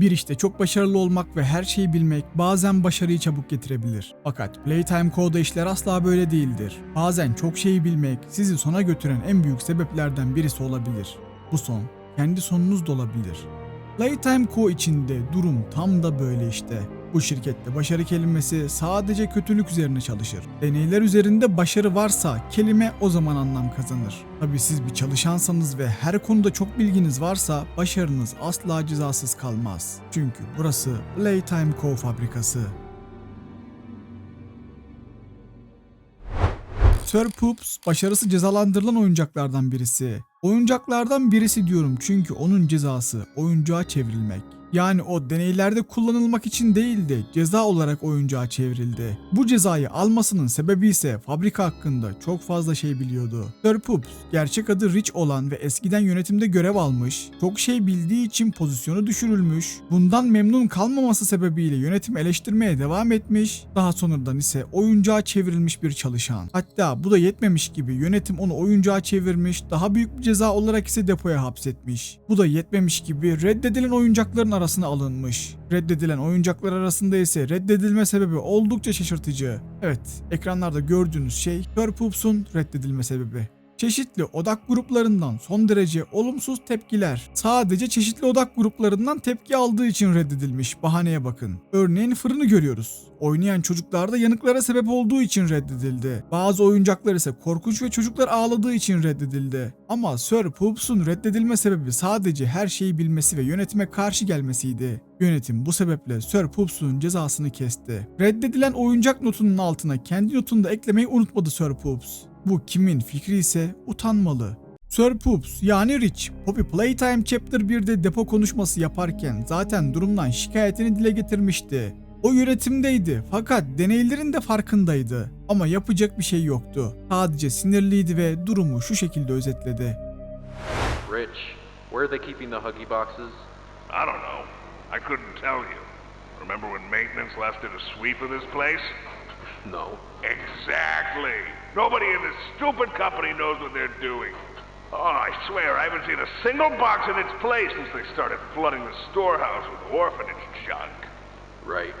Bir işte çok başarılı olmak ve her şeyi bilmek bazen başarıyı çabuk getirebilir. Fakat Playtime Co'da işler asla böyle değildir. Bazen çok şeyi bilmek sizi sona götüren en büyük sebeplerden birisi olabilir. Bu son kendi sonunuz da olabilir. Playtime Co içinde durum tam da böyle işte. Bu şirkette başarı kelimesi sadece kötülük üzerine çalışır. Deneyler üzerinde başarı varsa kelime o zaman anlam kazanır. Tabi siz bir çalışansanız ve her konuda çok bilginiz varsa başarınız asla cezasız kalmaz. Çünkü burası Playtime Co fabrikası. Sir Poops başarısı cezalandırılan oyuncaklardan birisi. Oyuncaklardan birisi diyorum çünkü onun cezası oyuncağa çevrilmek. Yani o deneylerde kullanılmak için değil de ceza olarak oyuncağa çevrildi. Bu cezayı almasının sebebi ise fabrika hakkında çok fazla şey biliyordu. Sir Poops, gerçek adı Rich olan ve eskiden yönetimde görev almış, çok şey bildiği için pozisyonu düşürülmüş, bundan memnun kalmaması sebebiyle yönetim eleştirmeye devam etmiş, daha sonradan ise oyuncağa çevrilmiş bir çalışan. Hatta bu da yetmemiş gibi yönetim onu oyuncağa çevirmiş, daha büyük bir ceza olarak ise depoya hapsetmiş. Bu da yetmemiş gibi reddedilen oyuncakların arasına alınmış. Reddedilen oyuncaklar arasında ise reddedilme sebebi oldukça şaşırtıcı. Evet, ekranlarda gördüğünüz şey Sir Poops'un reddedilme sebebi. Çeşitli odak gruplarından son derece olumsuz tepkiler. Sadece çeşitli odak gruplarından tepki aldığı için reddedilmiş. Bahaneye bakın. Örneğin fırını görüyoruz. Oynayan çocuklarda yanıklara sebep olduğu için reddedildi. Bazı oyuncaklar ise korkunç ve çocuklar ağladığı için reddedildi. Ama Sir Poops'un reddedilme sebebi sadece her şeyi bilmesi ve yönetime karşı gelmesiydi. Yönetim bu sebeple Sir Poops'un cezasını kesti. Reddedilen oyuncak notunun altına kendi notunu da eklemeyi unutmadı Sir Poops. Bu kimin fikri ise utanmalı. Sir Poops yani Rich, Poppy Playtime Chapter 1'de depo konuşması yaparken zaten durumdan şikayetini dile getirmişti. O yönetimdeydi fakat deneylerin de farkındaydı. Ama yapacak bir şey yoktu. Sadece sinirliydi ve durumu şu şekilde özetledi. Rich, where are they keeping the Huggy boxes? I don't know. I couldn't tell you. Remember when maintenance left it a sweep of this place? No. Exactly. Nobody in this stupid company knows what they're doing. Oh, I swear I haven't seen a single box in its place since they started flooding the storehouse with orphanage junk. Right.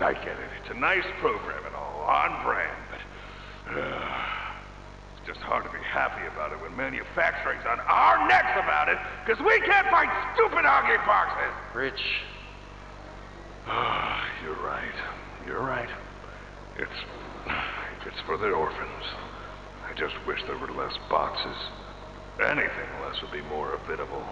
I get it. It's a nice program and all, on brand, but it's just hard to be happy about it when manufacturing's on our necks about it because we can't find stupid hockey boxes. Rich, ah, You're right. You're right. It's it's for the orphans. I just wish there were less boxes. Anything less would be more habitable.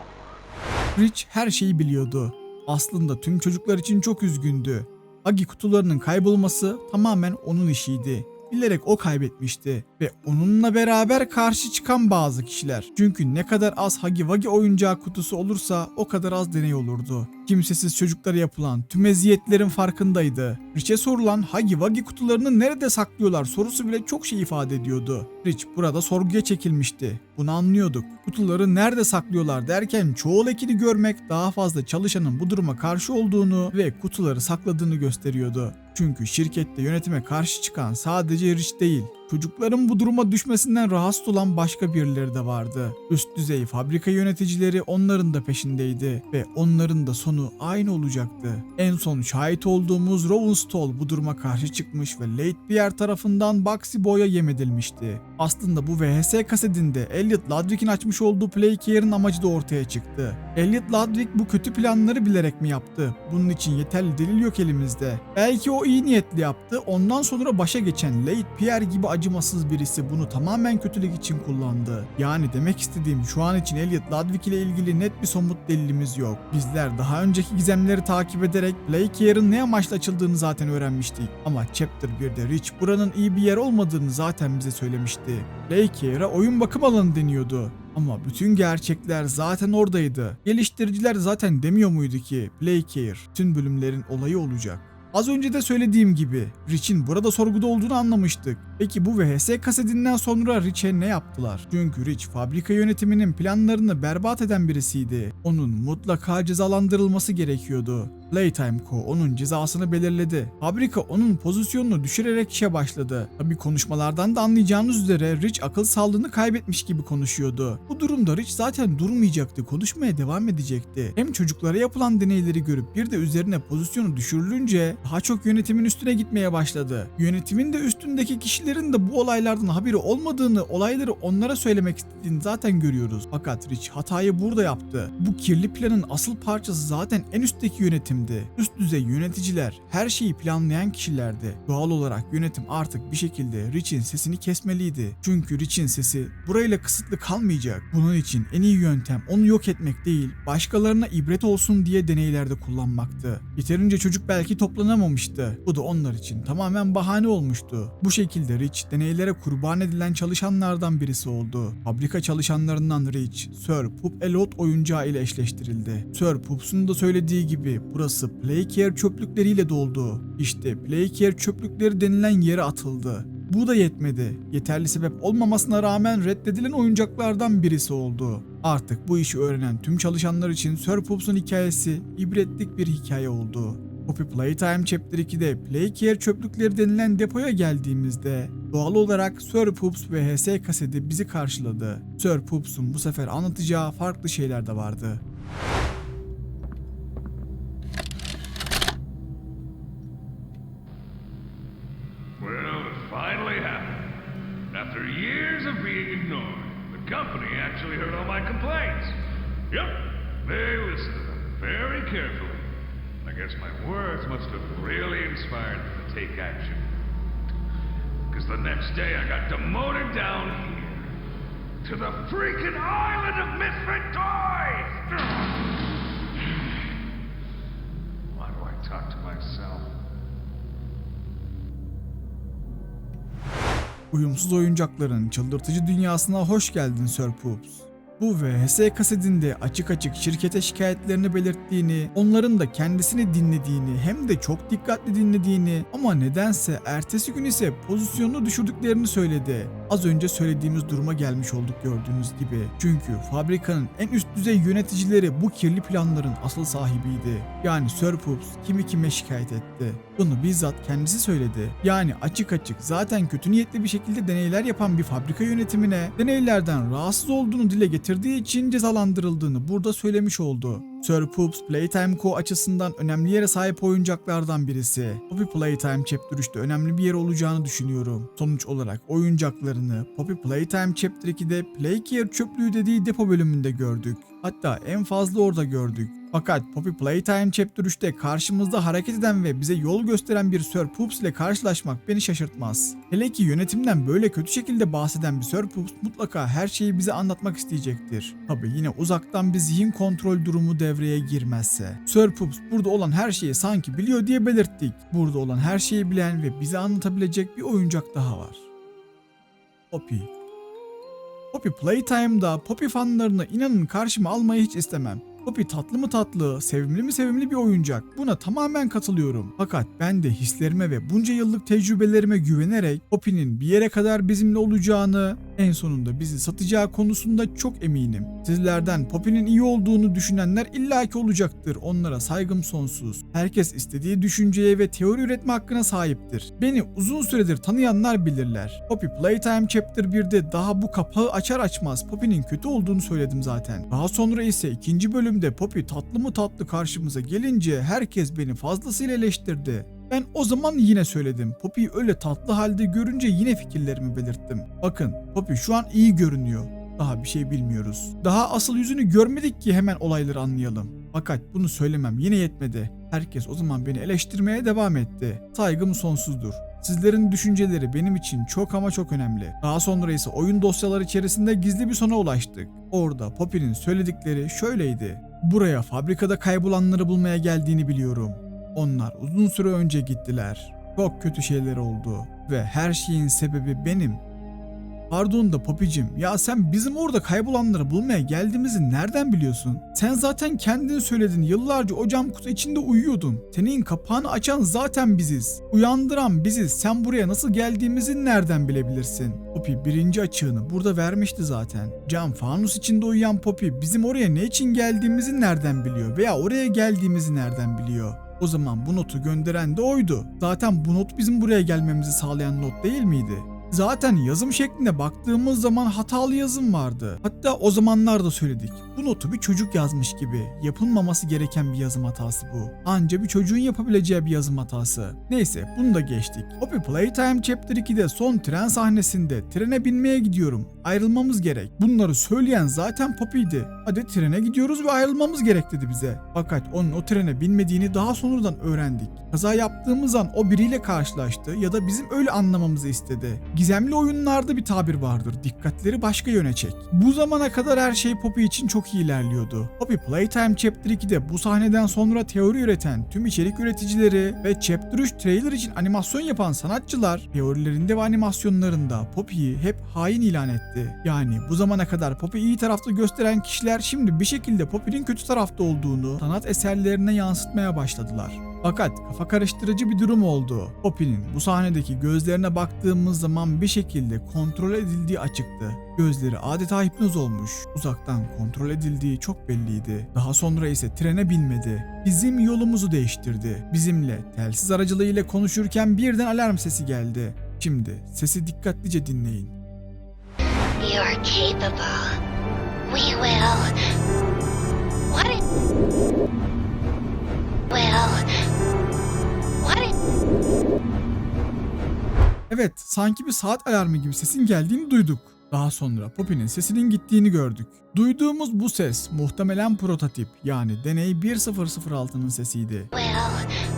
Rich her şeyi biliyordu. Aslında tüm çocuklar için çok üzgündü. Agi kutularının kaybolması tamamen onun işiydi. Bilerek o kaybetmişti ve onunla beraber karşı çıkan bazı kişiler. Çünkü ne kadar az Hagi Wagi oyuncağı kutusu olursa o kadar az deney olurdu. Kimsesiz çocuklara yapılan tüm eziyetlerin farkındaydı. Rich'e sorulan Hagi Wagi kutularını nerede saklıyorlar sorusu bile çok şey ifade ediyordu. Rich burada sorguya çekilmişti. Bunu anlıyorduk. Kutuları nerede saklıyorlar derken çoğul ekini görmek daha fazla çalışanın bu duruma karşı olduğunu ve kutuları sakladığını gösteriyordu. Çünkü şirkette yönetime karşı çıkan sadece Rich değil, çocukların bu duruma düşmesinden rahatsız olan başka birileri de vardı. Üst düzey fabrika yöneticileri onların da peşindeydi ve onların da sonu aynı olacaktı. En son şahit olduğumuz Rowenstall bu duruma karşı çıkmış ve Leitbier tarafından Bugsy Boy'a yem edilmişti. Aslında bu VHS kasetinde Elliot Ludwig'in açmış olduğu Playcare'ın amacı da ortaya çıktı. Elliot Ludwig bu kötü planları bilerek mi yaptı? Bunun için yeterli delil yok elimizde. Belki o iyi niyetli yaptı. Ondan sonra başa geçen Late Pierre gibi acımasız birisi bunu tamamen kötülük için kullandı. Yani demek istediğim şu an için Elliot Ludwig ile ilgili net bir somut delilimiz yok. Bizler daha önceki gizemleri takip ederek Playcare'ın ne amaçla açıldığını zaten öğrenmiştik. Ama Chapter 1'de Rich buranın iyi bir yer olmadığını zaten bize söylemişti. Playcare'a oyun bakım alanı deniyordu. Ama bütün gerçekler zaten oradaydı. Geliştiriciler zaten demiyor muydu ki Playcare tüm bölümlerin olayı olacak. Az önce de söylediğim gibi Rich'in burada sorguda olduğunu anlamıştık. Peki bu VHS kasetinden sonra Rich'e ne yaptılar? Çünkü Rich fabrika yönetiminin planlarını berbat eden birisiydi. Onun mutlaka cezalandırılması gerekiyordu. Playtime Co. onun cezasını belirledi. Fabrika onun pozisyonunu düşürerek işe başladı. Tabi konuşmalardan da anlayacağınız üzere Rich akıl sağlığını kaybetmiş gibi konuşuyordu. Bu durumda Rich zaten durmayacaktı, konuşmaya devam edecekti. Hem çocuklara yapılan deneyleri görüp bir de üzerine pozisyonu düşürülünce daha çok yönetimin üstüne gitmeye başladı. Yönetimin de üstündeki kişilerin de bu olaylardan haberi olmadığını, olayları onlara söylemek istediğini zaten görüyoruz. Fakat Rich hatayı burada yaptı. Bu kirli planın asıl parçası zaten en üstteki yönetimdi. Üst düzey yöneticiler, her şeyi planlayan kişilerdi. Doğal olarak yönetim artık bir şekilde Rich'in sesini kesmeliydi. Çünkü Rich'in sesi burayla kısıtlı kalmayacak. Bunun için en iyi yöntem onu yok etmek değil, başkalarına ibret olsun diye deneylerde kullanmaktı. Yeterince çocuk belki toplanamamıştı. Bu da onlar için tamamen bahane olmuştu. Bu şekilde Rich deneylere kurban edilen çalışanlardan birisi oldu. Fabrika çalışanlarından Rich, Sir Pup Elot oyuncağı ile eşleştirildi. Sir Pups'un da söylediği gibi burası Playcare çöplükleriyle doldu. İşte Playcare çöplükleri denilen yere atıldı. Bu da yetmedi. Yeterli sebep olmamasına rağmen reddedilen oyuncaklardan birisi oldu. Artık bu işi öğrenen tüm çalışanlar için Sir Pups'un hikayesi ibretlik bir hikaye oldu. Poppy Playtime Chapter 2'de Playcare çöplükleri denilen depoya geldiğimizde doğal olarak Sir Poops ve HS kaseti bizi karşıladı. Sir Poops'un bu sefer anlatacağı farklı şeyler de vardı. İnspired to take action. Because the next day I got demoted down here to the freaking island of misfit toys! Why do I talk to myself? Uyumsuz oyuncakların çıldırtıcı dünyasına hoş geldin Sir Poops. Bu VHS kasetinde açık açık şirkete şikayetlerini belirttiğini, onların da kendisini dinlediğini hem de çok dikkatli dinlediğini ama nedense ertesi gün ise pozisyonunu düşürdüklerini söyledi. Az önce söylediğimiz duruma gelmiş olduk gördüğünüz gibi. Çünkü fabrikanın en üst düzey yöneticileri bu kirli planların asıl sahibiydi. Yani Sir Poops kimi kime şikayet etti. Bunu bizzat kendisi söyledi. Yani açık açık zaten kötü niyetli bir şekilde deneyler yapan bir fabrika yönetimine deneylerden rahatsız olduğunu dile getirdiği için cezalandırıldığını burada söylemiş oldu. Sir Poops Playtime Co açısından önemli yere sahip oyuncaklardan birisi. Poppy Playtime Chapter 3'te önemli bir yer olacağını düşünüyorum. Sonuç olarak oyuncaklarını Poppy Playtime Chapter 2'de Playcare çöplüğü dediği depo bölümünde gördük. Hatta en fazla orada gördük. Fakat Poppy Playtime Chapter 3'te karşımızda hareket eden ve bize yol gösteren bir Sir Poops ile karşılaşmak beni şaşırtmaz. Hele ki yönetimden böyle kötü şekilde bahseden bir Sir Poops mutlaka her şeyi bize anlatmak isteyecektir. Tabi yine uzaktan bir zihin kontrol durumu devreye girmezse. Sir Poops burada olan her şeyi sanki biliyor diye belirttik. Burada olan her şeyi bilen ve bize anlatabilecek bir oyuncak daha var. Poppy. Poppy Playtime'da Poppy fanlarını inanın karşıma almayı hiç istemem. Poppy tatlı mı tatlı, sevimli mi sevimli bir oyuncak. Buna tamamen katılıyorum. Fakat ben de hislerime ve bunca yıllık tecrübelerime güvenerek Poppy'nin bir yere kadar bizimle olacağını, en sonunda bizi satacağı konusunda çok eminim. Sizlerden Poppy'nin iyi olduğunu düşünenler illaki olacaktır. Onlara saygım sonsuz. Herkes istediği düşünceye ve teori üretme hakkına sahiptir. Beni uzun süredir tanıyanlar bilirler. Poppy Playtime Chapter 1'de daha bu kapağı açar açmaz Poppy'nin kötü olduğunu söyledim zaten. Daha sonra ise ikinci bölümde Poppy tatlı mı tatlı karşımıza gelince herkes beni fazlasıyla eleştirdi. Ben o zaman yine söyledim. Poppy'yi öyle tatlı halde görünce yine fikirlerimi belirttim. Bakın Poppy şu an iyi görünüyor. Daha bir şey bilmiyoruz. Daha asıl yüzünü görmedik ki hemen olayları anlayalım. Fakat bunu söylemem yine yetmedi. Herkes o zaman beni eleştirmeye devam etti. Saygım sonsuzdur. Sizlerin düşünceleri benim için çok ama çok önemli. Daha sonra ise oyun dosyaları içerisinde gizli bir sona ulaştık. Orada Poppy'nin söyledikleri şöyleydi. Buraya fabrikada kaybolanları bulmaya geldiğini biliyorum. Onlar uzun süre önce gittiler. Çok kötü şeyler oldu ve her şeyin sebebi benim. Pardon da Poppy'cim ya sen bizim orada kaybolanları bulmaya geldiğimizi nereden biliyorsun? Sen zaten kendin söyledin yıllarca o cam kutu içinde uyuyordun. Senin kapağını açan zaten biziz. Uyandıran biziz. Sen buraya nasıl geldiğimizi nereden bilebilirsin? Poppy birinci açığını burada vermişti zaten. Cam fanus içinde uyuyan Poppy bizim oraya ne için geldiğimizi nereden biliyor? Veya oraya geldiğimizi nereden biliyor? O zaman bu notu gönderen de oydu. Zaten bu not bizim buraya gelmemizi sağlayan not değil miydi? Zaten yazım şekline baktığımız zaman hatalı yazım vardı. Hatta o zamanlarda söyledik. Bu notu bir çocuk yazmış gibi. Yapılmaması gereken bir yazım hatası bu. Anca bir çocuğun yapabileceği bir yazım hatası. Neyse bunu da geçtik. Poppy Playtime Chapter 2'de son tren sahnesinde trene binmeye gidiyorum. Ayrılmamız gerek. Bunları söyleyen zaten Poppy'di. Hadi trene gidiyoruz ve ayrılmamız gerek dedi bize. Fakat onun o trene binmediğini daha sonradan öğrendik. Kaza yaptığımız an o biriyle karşılaştı ya da bizim öyle anlamamızı istedi. Gizemli oyunlarda bir tabir vardır. Dikkatleri başka yöne çek. Bu zamana kadar her şey Poppy için çok iyi ilerliyordu. Poppy Playtime Chapter 2'de bu sahneden sonra teori üreten tüm içerik üreticileri ve Chapter 3 trailer için animasyon yapan sanatçılar teorilerinde ve animasyonlarında Poppy'yi hep hain ilan etti. Yani bu zamana kadar Poppy iyi tarafta gösteren kişiler şimdi bir şekilde Poppy'nin kötü tarafta olduğunu sanat eserlerine yansıtmaya başladılar. Fakat kafa karıştırıcı bir durum oldu. Poppy'nin bu sahnedeki gözlerine baktığımız zaman bir şekilde kontrol edildiği açıktı. Gözleri adeta hipnoz olmuş. Uzaktan kontrol edildiği çok belliydi. Daha sonra ise trene binmedi. Bizim yolumuzu değiştirdi. Bizimle telsiz aracılığıyla konuşurken birden alarm sesi geldi. Şimdi sesi dikkatlice dinleyin. You're capable. We will. What? Evet, sanki bir saat alarmı gibi sesin geldiğini duyduk. Daha sonra Poppy'nin sesinin gittiğini gördük. Duyduğumuz bu ses muhtemelen prototip yani deney 1006'nın sesiydi. Will.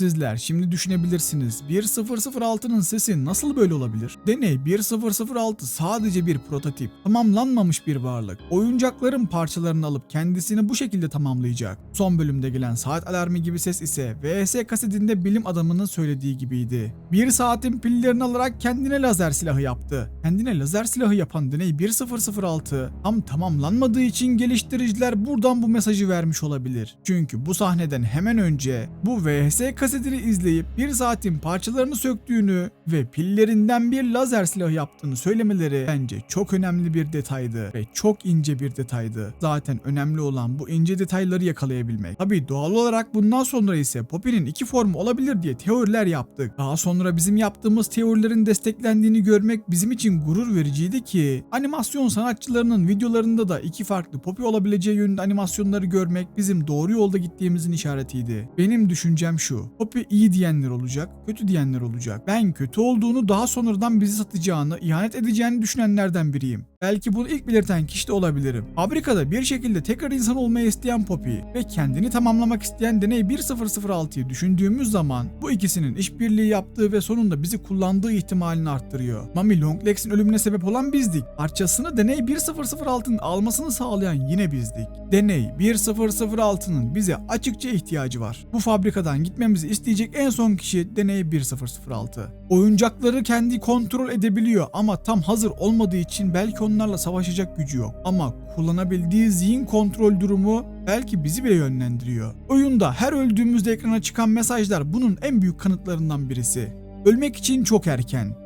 Sizler şimdi düşünebilirsiniz 1006'nın sesi nasıl böyle olabilir? Deney 1006 sadece bir prototip, tamamlanmamış bir varlık. Oyuncakların parçalarını alıp kendisini bu şekilde tamamlayacak. Son bölümde gelen saat alarmı gibi ses ise VS kasetinde bilim adamının söylediği gibiydi. Bir saatin pillerini alarak kendine lazer silahı yaptı. Kendine lazer silahı yapan deney 1006 tam tamamlanmadığı için geliştiriciler buradan bu mesajı vermiş olabilir. Çünkü bu sahneden hemen önce bu VHS kasetini izleyip bir saatin parçalarını söktüğünü ve pillerinden bir lazer silahı yaptığını söylemeleri bence çok önemli bir detaydı ve çok ince bir detaydı. Zaten önemli olan bu ince detayları yakalayabilmek. Tabi doğal olarak bundan sonra ise Poppy'nin iki formu olabilir diye teoriler yaptık. Daha sonra bizim yaptığımız teorilerin desteklendiğini görmek bizim için gurur vericiydi ki animasyon sanatçılarının videolarında da iki farklı Poppy olabileceği yönünde animasyonları görmek bizim doğru yolda gittiğimizin işaretiydi. Benim düşüncem şu. Poppy iyi diyenler olacak, kötü diyenler olacak. Ben kötü olduğunu daha sonradan bizi satacağını, ihanet edeceğini düşünenlerden biriyim. Belki bunu ilk belirten kişi de olabilirim. Fabrikada bir şekilde tekrar insan olmayı isteyen Poppy ve kendini tamamlamak isteyen deney 1006'yı düşündüğümüz zaman bu ikisinin işbirliği yaptığı ve sonunda bizi kullandığı ihtimalini arttırıyor. Mami Longlegs'in ölümüne sebep olan bizdik. Parçasını deney 1006'nın almasını sağlayan yine bizdik. Deney 1006'nın bize açıkça ihtiyacı var. Bu fabrikadan gitmemizi isteyecek en son kişi deney 1006. Oyuncakları kendi kontrol edebiliyor ama tam hazır olmadığı için belki onlarla savaşacak gücü yok. Ama kullanabildiği zihin kontrol durumu belki bizi bile yönlendiriyor. Oyunda her öldüğümüzde ekrana çıkan mesajlar bunun en büyük kanıtlarından birisi. Ölmek için çok erken.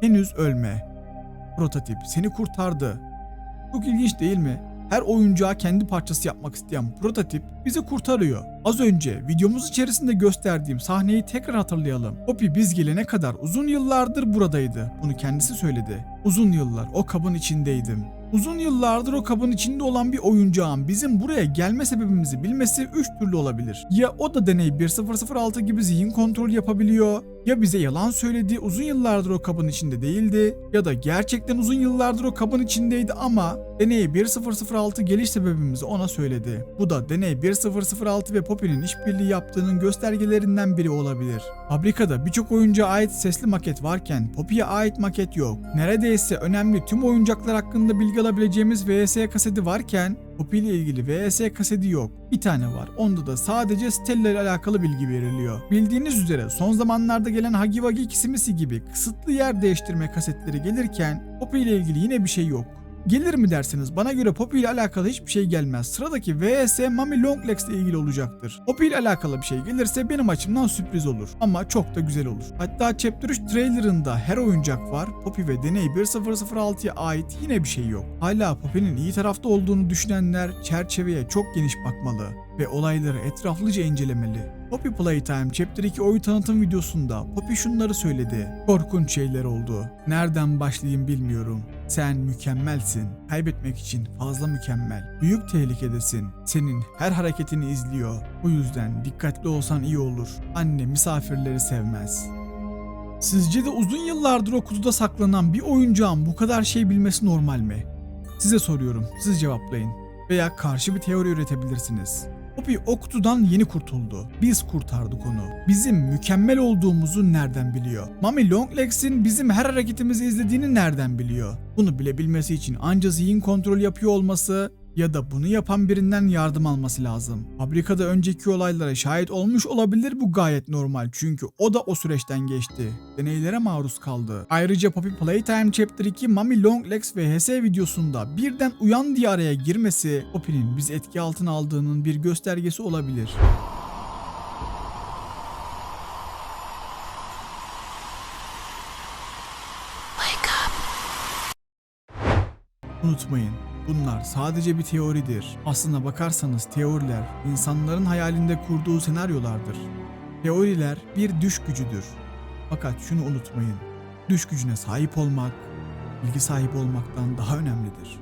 Henüz ölme. Prototip seni kurtardı. Çok ilginç değil mi? Her oyuncağa kendi parçası yapmak isteyen prototip bizi kurtarıyor. Az önce videomuz içerisinde gösterdiğim sahneyi tekrar hatırlayalım. Poppy biz gelene kadar uzun yıllardır buradaydı. Bunu kendisi söyledi. Uzun yıllar o kabın içindeydim. Uzun yıllardır o kabın içinde olan bir oyuncağın bizim buraya gelme sebebimizi bilmesi 3 türlü olabilir. Ya o da deney 1006 gibi zihin kontrol yapabiliyor, ya bize yalan söyledi uzun yıllardır o kabın içinde değildi ya da gerçekten uzun yıllardır o kabın içindeydi ama deney 1006 geliş sebebimizi ona söyledi. Bu da deney 1006 ve Poppy'nin işbirliği yaptığının göstergelerinden biri olabilir. Fabrikada birçok oyuncağa ait sesli maket varken Poppy'ye ait maket yok. Neredeyse önemli tüm oyuncaklar hakkında bilgi alabileceğimiz VS kaseti varken Poppy ile ilgili VS kaseti yok. Bir tane var. Onda da sadece Stella ile alakalı bilgi veriliyor. Bildiğiniz üzere son zamanlarda gelen Wuggy Kisimisi gibi kısıtlı yer değiştirme kasetleri gelirken Poppy ile ilgili yine bir şey yok. Gelir mi dersiniz? Bana göre Poppy ile alakalı hiçbir şey gelmez. Sıradaki VS Mami Longlegs ile ilgili olacaktır. Poppy ile alakalı bir şey gelirse benim açımdan sürpriz olur. Ama çok da güzel olur. Hatta Chapter 3 trailerında her oyuncak var. Poppy ve Deney 1006'ya ait yine bir şey yok. Hala Poppy'nin iyi tarafta olduğunu düşünenler çerçeveye çok geniş bakmalı ve olayları etraflıca incelemeli. Poppy Playtime Chapter 2 oyun tanıtım videosunda Poppy şunları söyledi. Korkunç şeyler oldu. Nereden başlayayım bilmiyorum. Sen mükemmelsin. Kaybetmek için fazla mükemmel. Büyük tehlikedesin. Senin her hareketini izliyor. Bu yüzden dikkatli olsan iyi olur. Anne misafirleri sevmez. Sizce de uzun yıllardır o kutuda saklanan bir oyuncağın bu kadar şey bilmesi normal mi? Size soruyorum, siz cevaplayın. Veya karşı bir teori üretebilirsiniz. Poppy o kutudan yeni kurtuldu. Biz kurtardık onu. Bizim mükemmel olduğumuzu nereden biliyor? Mami Longlegs'in bizim her hareketimizi izlediğini nereden biliyor? Bunu bilebilmesi için anca zihin kontrol yapıyor olması ya da bunu yapan birinden yardım alması lazım. Fabrikada önceki olaylara şahit olmuş olabilir bu gayet normal çünkü o da o süreçten geçti. Deneylere maruz kaldı. Ayrıca Poppy Playtime Chapter 2 Mami Longlegs ve HS videosunda birden uyan diye araya girmesi Poppy'nin biz etki altına aldığının bir göstergesi olabilir. Wake up. Unutmayın, bunlar sadece bir teoridir. Aslına bakarsanız teoriler insanların hayalinde kurduğu senaryolardır. Teoriler bir düş gücüdür. Fakat şunu unutmayın. Düş gücüne sahip olmak, bilgi sahibi olmaktan daha önemlidir.